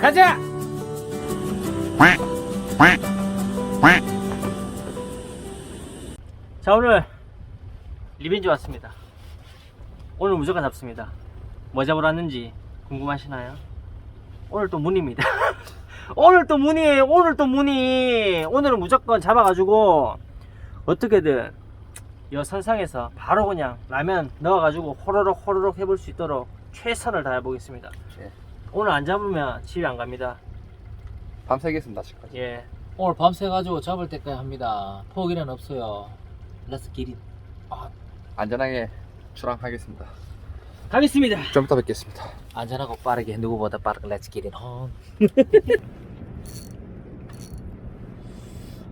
가자. 자 오늘 리벤지 왔습니다. 오늘 무조건 잡습니다. 뭐 잡으러 왔는지 궁금하시나요? 오늘 또 문입니다. 오늘 또 문이에요. 오늘 또 문이. 오늘은 무조건 잡아가지고 어떻게든 여 선상에서 바로 그냥 라면 넣어가지고 호로록 호로록 해볼 수 있도록 최선을 다해보겠습니다. 예. 오늘 안 잡으면 집에 안 갑니다. 밤새겠습니다 아직까지 예. 오늘 밤새 가지고 잡을 때까지 합니다. 포기는 없어요. 렛츠 기릿. 안전하게 출항하겠습니다 가겠습니다. 좀 이따 뵙겠습니다 안전하고 빠르게 누구보다 빠르게 렛츠 기릿. 어.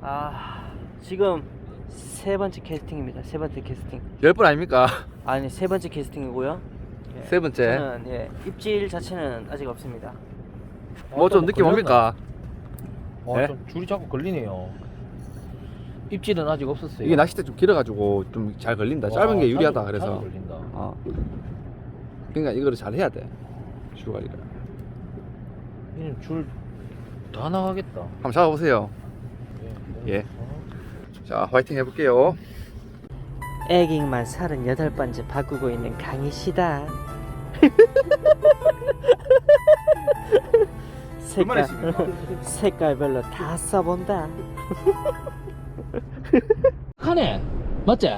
아 지금 세 번째 캐스팅입니다. 세 번째 캐스팅. 열분 아닙니까? 아니 세 번째 캐스팅이고요. 예. 세 번째 저는 예, 입질 자체는 아직 없습니다. 뭐 좀 느낌 옵니까? 와, 네? 좀 줄이 자꾸 걸리네요. 입질은 아직 없었어요. 이게 낚싯대 좀 길어가지고 좀 잘 걸린다 와, 짧은 게 유리하다 자주- 그래서 자주 걸린다. 어. 그러니까 이거를 잘 해야 돼 줄 관리를 얘는 줄다 나가겠다. 한번 잡아보세요 예. 자 화이팅 해볼게요 에깅만 38번째 바꾸고 있는 강희씨다. 색깔, 색깔별로 다 써본다. 탁하네. 맞지?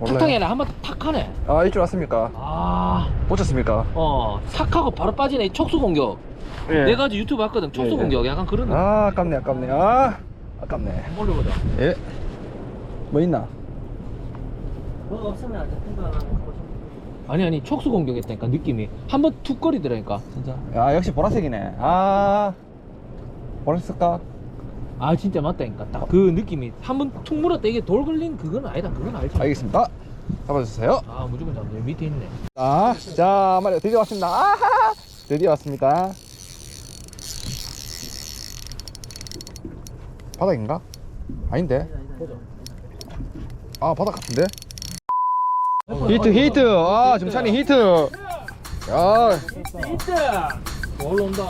아니라 한번 탁 하네. 아 일줄 왔습니까? 아, 꽂혔습니까? 어, 삭하고 바로 빠지네. 촉수 공격. 예. 내가 아주 유튜브 봤거든. 촉수 예, 예. 공격. 약간 그런. 느아 아깝네 아깝네 아 아깝네 한번 올려보자. 예? 뭐 있나? 뭐 없으면 안 잡힌 거 하나 먹고 아니 아니 촉수 공격했다니까 느낌이. 한 번 툭 거리더라니까. 진짜. 야 역시 보라색이네. 아. 보라색까? 아 진짜 맞다니까. 딱 그 느낌이. 한 번 툭 물었다. 이게 돌 걸린 그건 아니다. 그건 알지 알겠습니다. 잡아주세요. 아 무조건 잡네 밑에 있네. 자, 자, 한 마리 드디어 왔습니다. 아하! 드디어 왔습니다. 바닥인가? 아닌데? 아, 바닥 같은데? 히트, 히트! 아, 정찬이 히트! 야, 있다 올라온다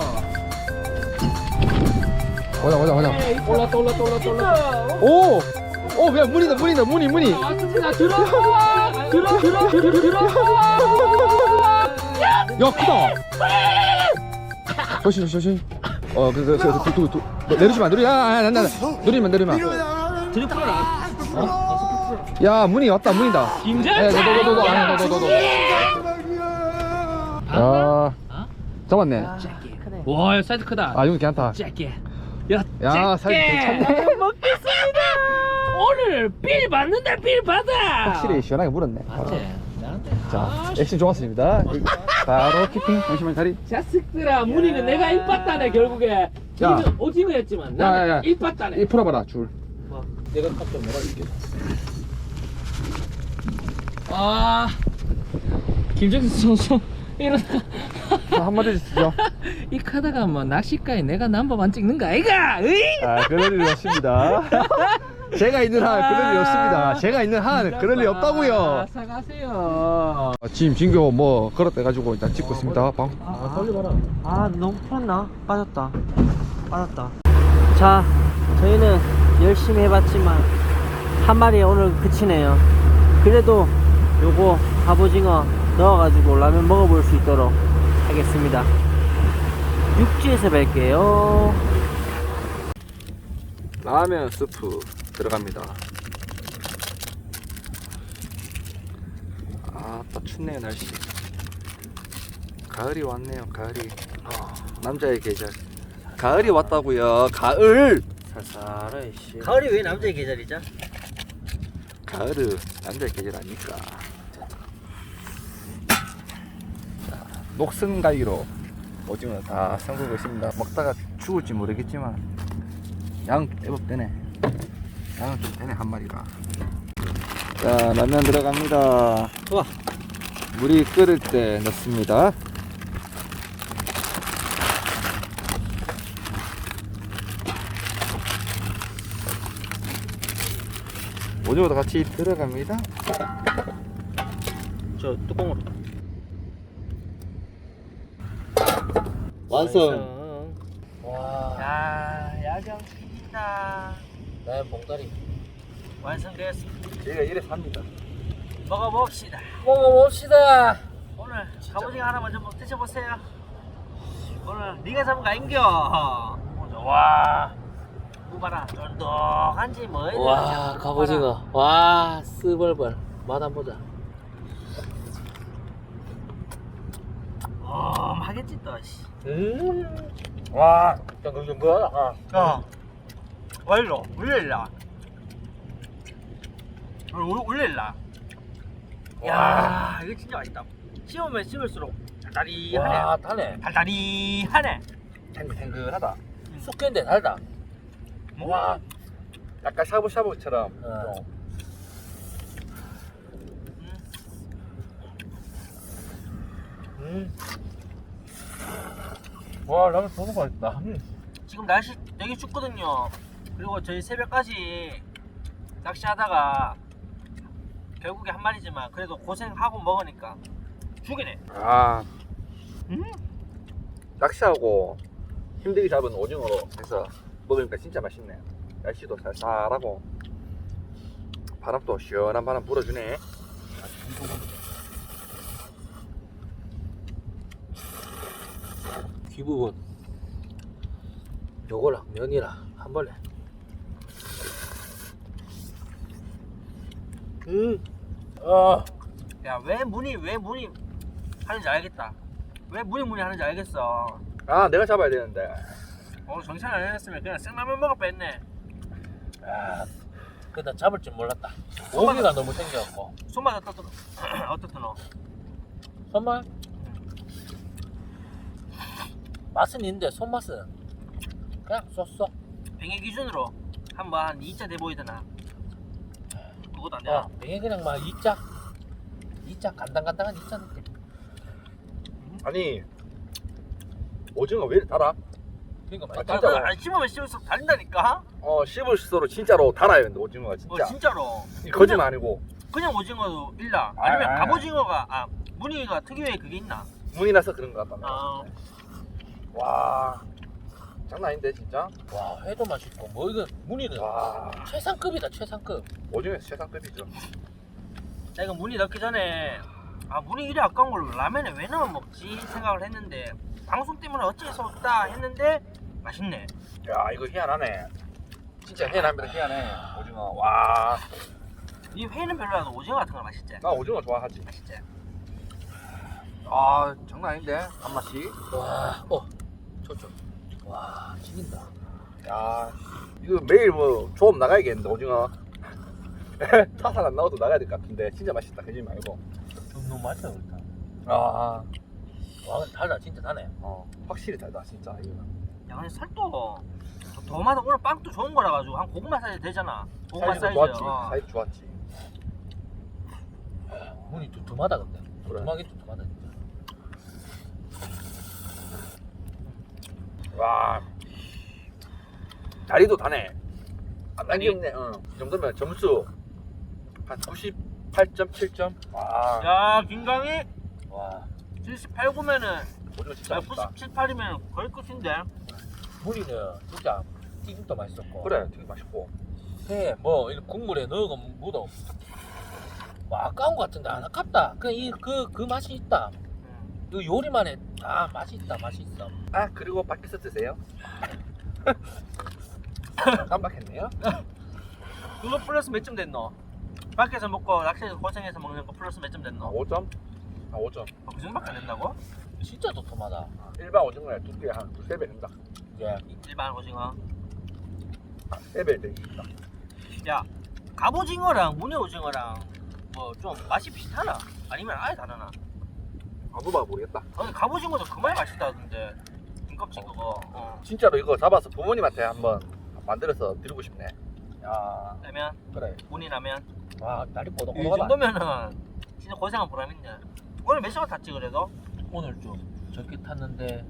보자, 보자, 보자. 올랐다 올랐다 올랐다 올랐다 오! 오, 야, 문이다, 문이다, 문이, 문이! 아 진짜 들어 들어 들어 들어 들어 야, 크다! 조심, 조심. 어, 그, 그, 그, 그, 그, 그, 그, 내리시면 안, 내리, 야, 야, 야, 야, 내리면, 내리면. 들어풀어라 야, 문이 왔다, 문이다. 김장 예, 너, 너, 너, 너, 아, 너, 너, 너, 너. 야, 잡았네. 크네. 와 사이즈 크다 아, 이거 괜찮다. 짧게 야, 야, 사이즈 괜찮네. 오늘 빌 받는다 빌 받아 확실히 시원하게 물었네. 맞지 나한테 자, 아, 액션 좋았습니다. 바로 키핑. 잠시만 다리. 자식들아 문이는 내가 일 봤다네 결국에 야. 오징어였지만 야, 야, 야. 나는 일 봤다네 이 풀어봐라 줄. 뭐, 내가 깜짝 놀라줄게 아 김정수 선수 이러다 자, 한 마디 주시죠. 이 카드가 뭐 낚시가에 내가 넘버만 찍는 거 아이가 으이? 아, 그럴 일 없습니다. 제가 있는 한 그럴 일 없습니다. 제가 있는 한 그럴 일 없다고요. 아, 사가세요 아, 지금 진교 뭐 걸었대 가지고 일단 찍고 있습니다. 방. 아 돌려봐라 아 너무 풀었나? 빠졌다. 빠졌다. 자, 저희는 열심히 해봤지만 한 마리에 오늘 그치네요. 그래도 요거 갑오징어 넣어가지고 라면 먹어볼 수 있도록 하겠습니다. 육지에서 뵐게요. 라면 스프 들어갑니다. 아, 또 춥네요 날씨. 가을이 왔네요. 가을이. 어, 남자의 계절. 가을이 왔다고요. 가을. 살살해 씨. 가을이 왜 남자의 계절이죠? 가을은 남자의 계절 아닙니까? 자, 녹슨 가위로 오징어 다 담그고 있습니다. 먹다가 죽을지 모르겠지만 양 제법 되네. 양은 좀 되네 한 마리가. 자 라면 들어갑니다. 우와. 물이 끓을 때 넣습니다. 오징어도 같이 들어갑니다. 저 뚜껑으로. 완성. 와, 야, 야경 다 나의 봉다리. 완성되었습니다. 저희가 이래 삽니다. 먹어봅시다. 먹어봅시다. 오늘 갑오징어 하나 먼저 먹- 드셔보세요. 오늘 네가 잡은 거 아닌겨? 와, 무바라 쫀득한지 뭐야? 와, 갑오징어. 와, 스벌벌. 맛 한번 보자. 어, 하겠지 또. 씨. 음. 와, 덩글덩글하다. 어, 와일로 올릴라. 올릴라. 야, 이거 진짜 맛있다. 씹으면 씹을수록 달달이하네. 와, 달네. 달달이하네. 탱글탱글하다. 쑥인데 달다. 와, 약간 샤브샤브처럼. 어. 좀. 음. 와, 라면 너무 맛있다. 음. 지금 날씨 되게 춥거든요. 그리고 저희 새벽까지 낚시하다가 결국에 한 마리지만 그래도 고생하고 먹으니까 죽이네. 아, 음? 낚시하고 힘들게 잡은 오징어로 해서 먹으니까 진짜 맛있네. 날씨도 쌀쌀하고 바람도 시원한 바람 불어주네. 귀 부분. 요거랑 면이랑 한 번에. 음. 아. 야, 왜 문이 왜 문이 하는지 알겠다. 왜 문이 문이 하는지 알겠어. 아, 내가 잡아야 되는데. 오늘 정신 안 해놨으면 그냥 생라면 먹을 뻔했네. 야. 근데 잡을 줄 몰랐다. 고기가 너무 생겨갖고. 손맛 어떻든 어떻든 너. 손맛? 맛은 있는데 손맛은 그냥 쏘쏘. 병의 기준으로 한번 한 2차 돼 보이더나. 그것도 안 되나? 야, 이게 그냥 막 2짝 2짝 간당간당한 2짝 느낌. 아니, 오징어 왜 이렇게 달아? 그러니까 아, 많이 진짜? 달다. 아, 씹으면 씹을수록 달린다니까? 어, 씹을수록 진짜로 달아요, 근데 오징어가 진짜. 어, 진짜로. 이 거짓말 아니고. 그냥 오징어도 일나. 아니면 아, 아. 갑오징어가, 아, 무늬가 특유의 그게 있나? 문이 나서 그런 것 같다. 아, 와, 장난 아닌데, 진짜? 와 회도 맛있고 뭐 이거 무늬는 와, 최상급이다 최상급. 오징어 최상급이죠. 자, 이거 무늬 넣기 전에, 아, 무늬 이래 아까운 걸 라면에 왜 넣어 먹지? 생각을 했는데, 방송 때문에 어쩔 수 없다 했는데, 맛있네. 야, 이거 희한하네. 진짜 희한합니다, 희한해. 오징어. 와, 이 회는 별로라도 오징어 같은 거 맛있지? 나 오징어 좋아하지. 맛있지? 아, 장난 아닌데, 단맛이. 와, 어, 초점. 와, 죽인다. 야, 이거 매일 뭐 조업 나가야겠는데, 오징어. 타산 안 나와도 나가야 될 것 같은데, 진짜 맛있다, 그지 말고. 좀 너무 맛있어 그렇다. 아, 와, 근데 달다 진짜 다네. 어, 확실히 달다, 진짜, 이거는. 야, 근데 살도 도마도 오늘 빵도 좋은 거라 가지고 한 고구마 사이즈 되잖아. 고구마 사이즈도 사이즈. 좋았지, 어. 사이즈 좋았지. 무늬 두툼하다 근데. 그래. 두툼하게 두툼하다 진짜. 와, 다리도 다네. 안 남겼네, 어. 이 정도면 점수 한 98.7점? 와, 야, 김강희 와, 78, 9면은 오징어 진짜 맛있다. 97, 8이면 거의 끝인데. 무늬는 진짜 튀김도 맛있었고. 그래, 되게 맛있고. 회, 뭐 이런 국물에 넣어 묻어. 와, 아까운 것 같은데 안 아깝다. 그냥 이그 그 맛이 있다. 음. 그 요리만에 아 맛이 있다, 맛이 있어. 아, 그리고 밖에서 드세요. 깜빡했네요. 그거 플러스 몇 점 됐노? 밖에서 먹고 낚시에서 고생해서 먹는 거 플러스 몇점 아, 됐노? 5점? 아, 5점. 아, 그 정도밖에 안 된다고? 진짜 도톰하다. 일반 오징어에 두께 한 두세 배 된다. 예. 일반 오징어. 있다. 야, 갑오징어랑 무늬 오징어랑 뭐 좀 맛이 비슷하나? 아니면 아예 다르나? 말 모르겠다. 아, 근데 갑오징어도 그만 맛있다던데. 김껍질 그거. 어. 진짜로 이거 잡아서 부모님한테 한번 만들어서 드리고 싶네. 야, 라면, 그래. 무늬 라면. 와, 다리 이 뽀동뽀동하다. 정도면은 진짜 고생한 보람 있네. 오늘 몇 시간 탔지 그래도? 오늘 좀 적게 탔는데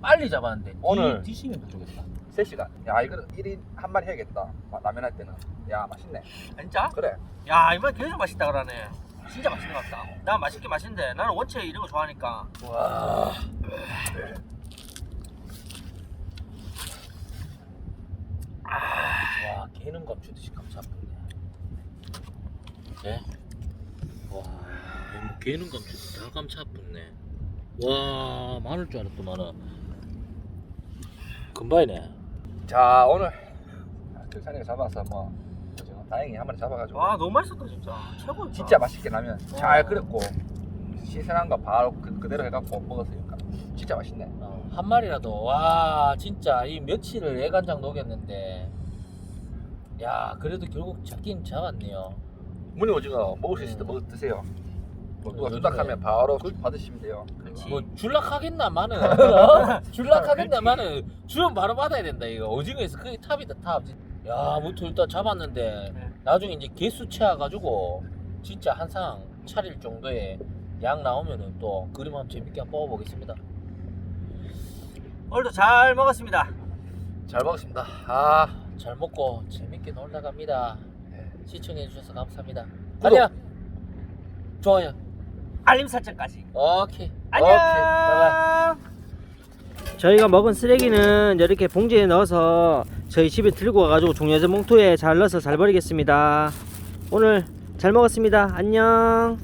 빨리 잡았는데 오늘- 뒤, 뒤시면 부족했다. 3시간. 야, 이거 1인 한 마리 해야겠다. 마- 라면 할 때는. 야, 맛있네. 진짜? 그래. 야 이번 계속 맛있다 그러네. 진짜 맛있는 것 같다. 난 맛있게 맛있는데 나는 원체 이런 거 좋아하니까. 와. 와 개는 감추듯이 감잡네. 네? 와뭐 개는 감추듯이 다 감잡네. 와 많을 줄 알았더만은 금방이네. 자 오늘 등산이가 잡아서 뭐 다행히 한 마리 잡아가지고. 와 너무 맛있었다 진짜. 최고였다. 진짜 맛있게 라면 잘 와. 끓였고 신선한 거 바로 그, 그대로 해갖고 먹었으니까 진짜 맛있네. 어, 한 마리라도. 와 진짜 이 며칠을 애간장 녹였는데. 야 그래도 결국 잡긴 잡았네요. 무늬 오징어 먹을 수 있을 때 먹어 드세요 뭐 누가 준다하면 바로 받으시면 돼요 그렇지. 뭐 줄락하겠나마는 어? 줄락하겠나마는 주면 바로 받아야 된다 이거 오징어에서 그게 탑이다 탑. 야 무토 일단 잡았는데 네. 나중에 이제 개수 채워가지고 진짜 한 상 차릴 정도의 양 나오면은 또 그림 한번 재밌게 한번 뽑아보겠습니다. 오늘도 잘 먹었습니다 잘 먹었습니다 아 잘 먹고 재밌게 놀다 갑니다. 네. 시청해 주셔서 감사합니다. 구독. 아니야 좋아요. 알림 설정까지. 오케이. 안녕. 저희가 먹은 쓰레기는 이렇게 봉지에 넣어서 저희 집에 들고 와가지고 종려제 봉투에 잘 넣어서 잘 버리겠습니다. 오늘 잘 먹었습니다. 안녕